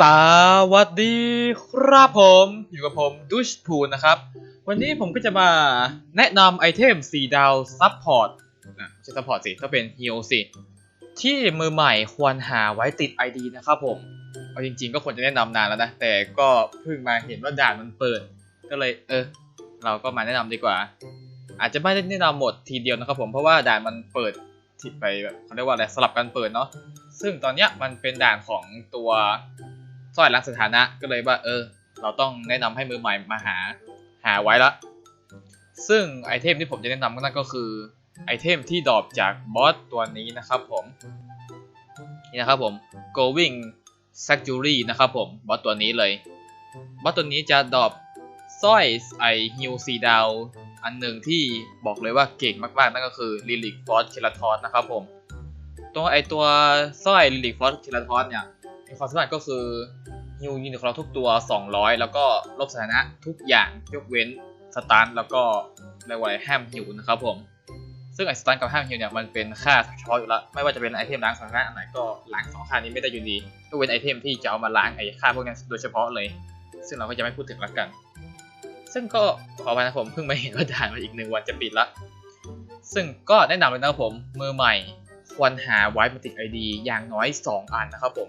สวัสดีครับผมอยู่กับผมดุชพูนนะครับ วันนี้ผมก็จะมาแนะนำไอเทม4ดาวซัพพอร์ตนะไม่ใช่ซัพพอร์ตสิต้องเป็นฮิลสิ ที่มือใหม่ควรหาไว้ติด ID นะครับผม เอาจริงๆก็ควรจะแนะนำนานแล้วนะ แต่ก็เพิ่งมาเห็นว่าด่านมันเปิด ก็เลยเออ เราก็มาแนะนำดีกว่า อาจจะไม่ได้แนะนำหมดทีเดียวนะครับผมเพราะว่าด่านมันเปิดไปแบบเขาเรียกว่าอะไรสลับกันเปิดเนาะซึ่งตอนเนี้ยมันเป็นด่านของตัว สร้อยล้างสถานะก็เลยว่า เออ เราต้องแนะนำให้มือใหม่มาหาหาไว้ละ ซึ่งไอเทมที่ผมจะแนะนำก็นั่นก็คือไอเทมที่ดรอปจากบอสตัวนี้นะครับผมนี่นะครับผม going sanctuary นะครับผมบอสตัวนี้เลยบอสตัวนี้จะดรอปสร้อยไอฮิวซีดาวอันหนึ่งที่บอกเลยว่าเก่งมากๆ นั่นก็คือลิลิกฟอสเคลาทอสนะครับผมตัวไอตัวสร้อยลิลิกฟอสเคลาทอสเนี่ยมีความสามารถก็คือ ฮิวยูนิคอร์ทุกตัว 200 แล้วก็ลบสถานะทุกอย่างยกเว้นสตาร์แล้วก็เรียกว่าอะห้ามฮิวนะครับผม ซึ่งไอสตาร์กับห้ามฮิวเนี่ยมันเป็นค่าเฉพาะอยู่แล้ว ไม่ว่าจะเป็นไอเทมล้างสถานะอันไหนก็ล้างสองค่านี้ไม่ได้อยู่ดียกเว้นไอเทมที่จะเอามาล้างไอค่าพวกนี้โดยเฉพาะเลย ซึ่งเราก็จะไม่พูดถึงละกัน ซึ่งก็ขออภัยนะผมเพิ่งมาเห็นว่าด่านมาอีกหนึ่งวันจะปิดละ ซึ่งก็แนะนำเลยนะครับผมมือใหม่ควรหาไว้มาติด ID อย่างน้อย 2 อันนะครับผม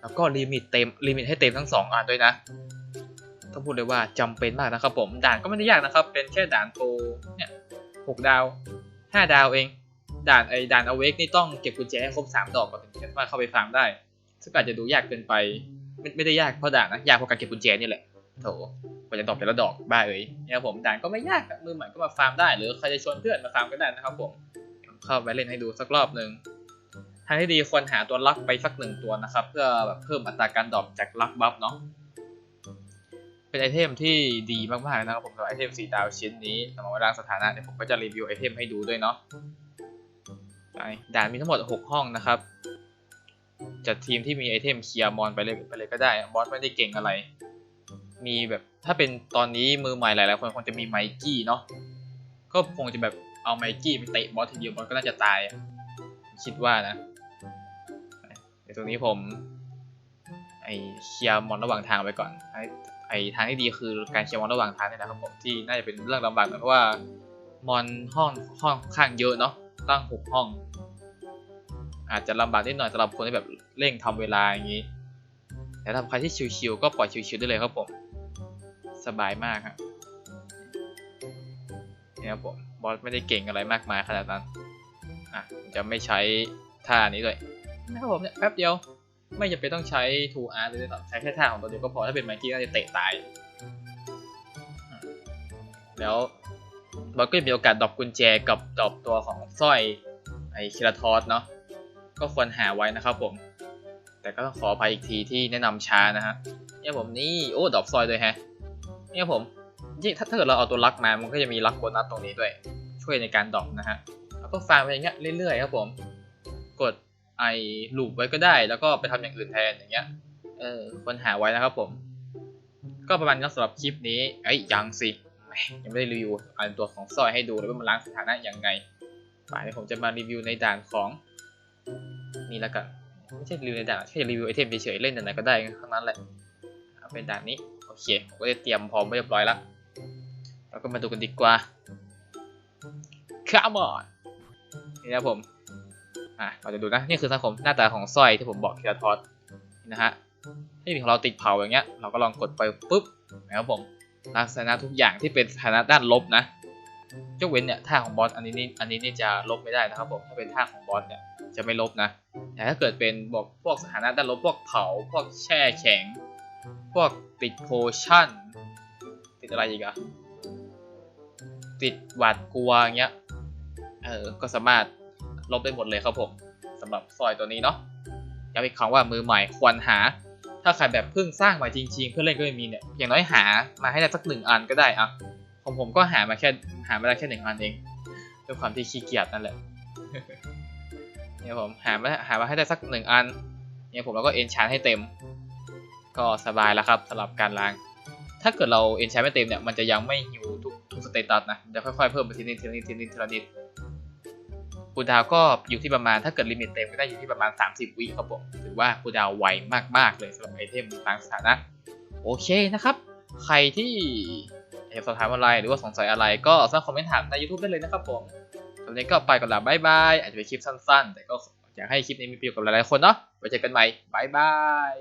แล้วก็ลิมิตเต็มลิมิตให้เต็มทั้ง 2 อันด้วยนะต้องพูดเลยว่าจำเป็นมากนะครับผมด่านก็ไม่ได้ยากนะครับ เป็นแค่ด่านโปรเนี่ยหกดาว 5 ดาวเอง ด่านไอ้ด่านอเวกนี่ต้องเก็บกุญแจให้ครบ 3 ดอกก่อนถึงจะสามารถเข้าไปฟาร์มได้ ซึ่งอาจจะดูยากเกินไป ไม่ไม่ได้ยากเพราะด่านนะยากเพราะการเก็บกุญแจนี่แหละโถกว่าจะดอกแต่ละดอกบ้าเอ้ยเนี่ยผมด่านก็ไม่ยากมือใหม่ก็มาฟาร์มได้ หรือใครจะชวนเพื่อนมาฟาร์มก็ได้นะครับผมเข้าไปเล่นให้ดูสักรอบหนึ่งางที่ดีควรหาตัวลักไปสักหนึ่งตัวนะครับ เพื่อแบบเพิ่มอัตราการดรอปจากลักบัฟเนาะเป็นไอเทมที่ดีมากๆนะครับผมสำหรับไอเทมสีดาวชิ้นนี้สำหรับร่างสถานะเดี๋ยวผมก็จะรีวิวไอเทมให้ดูด้วยเนาะไปด่านมีทั้งหมด 6 ห้องนะครับ จัดทีมที่มีไอเทมเคลียร์มอนไปเลยไปเลยก็ได้บอสไม่ได้เก่งอะไร มีแบบถ้าเป็นตอนนี้มือใหม่หลายๆคนคงจะมีไมกี้เนาะก็คงจะแบบเอาไมกี้ไปเตะบอสทีเดียวบอสก็น่าจะตาย คิดว่านะ เดี๋ยวตรงนี้ผม ไอเคลียร์มอนระหว่างทางไปก่อน ไอไอทางที่ดีคือการเคลียร์มอนระหว่างทางนี่แหละครับผมที่น่าจะเป็นเรื่องลำบากหน่อยเพราะว่ามอนห้องห้องข้างเยอะเนาะตั้งหกห้อง อาจจะลำบากนิดหน่อยสำหรับคนที่แบบเร่งทำเวลาอย่างนี้แต่ถ้าใครที่ชิวๆก็ปล่อยชิวๆได้เลยครับผม สบายมากครับเนี่ยครับผมบอสไม่ได้เก่งอะไรมากมายขนาดนั้น อะจะไม่ใช้ท่านี้เลย นะครับผมเนี่ยแป๊บเดียว ไม่จำเป็นต้องใช้ 2R เลยนะครับใช้แค่ท่าของตัวเดียวก็พอถ้าเป็นไมกี้น่าจะเตะตาย แล้วบอสก็มีโอกาสดรอปกุญแจกับดรอปตัวของสร้อยไอคิราทอสเนาะก็ควรหาไว้นะครับผม แต่ก็ต้องขออภัยอีกทีที่แนะนำช้านะฮะเนี่ยผมนี่โอ้ดรอปซอยด้วยแฮะเนี่ยผมยิ่งถ้าถ้าเกิดเราเอาตัวลักมามันก็จะมีลักโบนัสตรงนี้ด้วย ช่วยในการดรอปนะฮะแล้วก็ฟาร์มไปอย่างเงี้ยเรื่อยๆครับผม กด ไอลูปไว้ก็ได้ แล้วก็ไปทำอย่างอื่นแทนอย่างเงี้ย เออควรหาไว้นะครับผม ก็ประมาณนี้สำหรับคลิปนี้ไอ้ยังสิ ยังไม่ได้รีวิวอันตัวของสร้อยให้ดูเลยว่ามันล้างสถานะยังไงป่านนี้ผมจะมารีวิวในด่านของนี่แล้วกันไม่ใช่รีวิวในด่านแค่รีวิวไอเทมเฉยๆเล่นด่านไหนก็ได้ทั้งนั้นแหละเอาเป็นด่านนี้โอเคผมก็ได้เตรียมพร้อมไว้เรียบร้อยแล้วเราก็มาดูกันดีกว่า Come on นี่นะผม อะเราจะดูนะนี่คือสังคมหน้าตาของสร้อยที่ผมบอกทีละทอดนี่นะฮะที่ของเราติดเผาอย่างเงี้ยเราก็ลองกดไปปุ๊บนะครับผมลักษณะทุกอย่างที่เป็นสถานะด้านลบนะยกเว้นเนี่ยท่าของบอสอันนี้นี่อันนี้นี่จะลบไม่ได้นะครับผมถ้าเป็นท่าของบอสเนี่ยจะไม่ลบนะ แต่ถ้าเกิดเป็นบอกพวกสถานะด้านลบพวกเผาพวกแช่แข็ง พวกติดโพชั่น ติดอะไรอีกอะติดหวาดกลัวอย่างเงี้ยเออก็สามารถ ลบได้หมดเลยครับผมสำหรับซอยตัวนี้เนาะย้ำอีกครั้งว่ามือใหม่ควรหา ถ้าใครแบบเพิ่งสร้างมาจริง ๆ เพื่อเล่นก็ไม่มีเนี่ยอย่างน้อยหามาให้ได้สักหนึ่งอันก็ได้อะของผมก็หามาแค่หามาได้แค่หนึ่งอันเองด้วยความที่ขี้เกียจนั่นแหละเนี่ยผมหามาหามาให้ได้สักหนึ่งอันเนี่ยผมแล้วก็เอนชานให้เต็ม ก็สบายแล้วครับสำหรับการล้าง ถ้าเกิดเราเอนชานไม่เต็มเนี่ยมันจะยังไม่ฮิวทุกทุกสเตตัสนะจะค่อยๆเพิ่มไปทีนิดทีนิดทีนิดทีละนิด คูลดาวก็อยู่ที่ประมาณถ้าเกิดลิมิตเต็มก็ได้อยู่ที่ประมาณ 30 วิครับผมถือว่าคูลดาวไวมาก ๆ เลยสำหรับไอเทมทางสถานะ โอเคนะครับ ใครที่อยากสอบถามอะไรหรือว่าสงสัยอะไรก็สามารถคอมเมนต์ถามใน YouTube ได้เลยนะครับผมตอนนี้ก็ไปก่อนละบายบายอาจจะเป็นคลิปสั้น ๆ แต่ก็อยากให้คลิปนี้มีประโยชน์กับหลายๆคนเนาะไว้เจอกันใหม่บายบาย